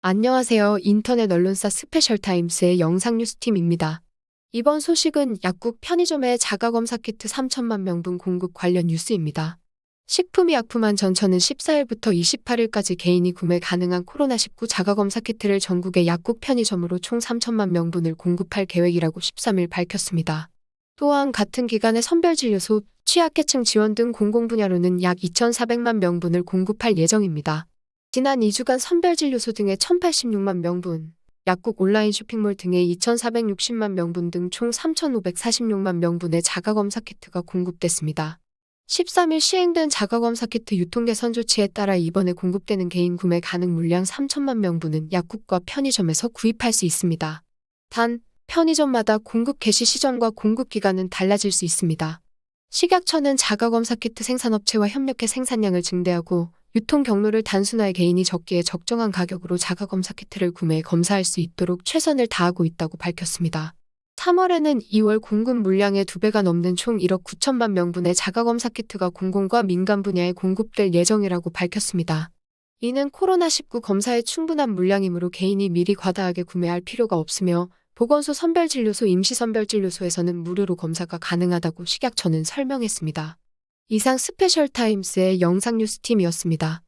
안녕하세요. 인터넷 언론사 스페셜타임스의 영상뉴스팀입니다. 이번 소식은 약국 편의점의 자가검사 키트 3천만 명분 공급 관련 뉴스입니다. 식품의 약품안 전처는 14일부터 28일까지 개인이 구매 가능한 코로나19 자가검사 키트를 전국의 약국 편의점으로 총 3천만 명분을 공급할 계획이라고 13일 밝혔습니다. 또한 같은 기간에 선별진료소, 취약계층 지원 등 공공분야로는 약 2,400만 명분을 공급할 예정입니다. 지난 2주간 선별진료소 등의 1,086만 명분, 약국 온라인 쇼핑몰 등의 2,460만 명분 등 총 3,546만 명분의 자가검사 키트가 공급됐습니다. 13일 시행된 자가검사 키트 유통 개선 조치에 따라 이번에 공급되는 개인 구매 가능 물량 3천만 명분은 약국과 편의점에서 구입할 수 있습니다. 단, 편의점마다 공급 개시 시점과 공급 기간은 달라질 수 있습니다. 식약처는 자가검사 키트 생산업체와 협력해 생산량을 증대하고 유통 경로를 단순화해 개인이 적기에 적정한 가격으로 자가검사 키트를 구매해 검사할 수 있도록 최선을 다하고 있다고 밝혔습니다. 3월에는 2월 공급 물량의 2배가 넘는 총 1억 9천만 명분의 자가검사 키트가 공공과 민간 분야에 공급될 예정이라고 밝혔습니다. 이는 코로나19 검사에 충분한 물량이므로 개인이 미리 과다하게 구매할 필요가 없으며 보건소 선별진료소 임시선별진료소에서는 무료로 검사가 가능하다고 식약처는 설명했습니다. 이상 스페셜 타임스의 영상 뉴스팀이었습니다.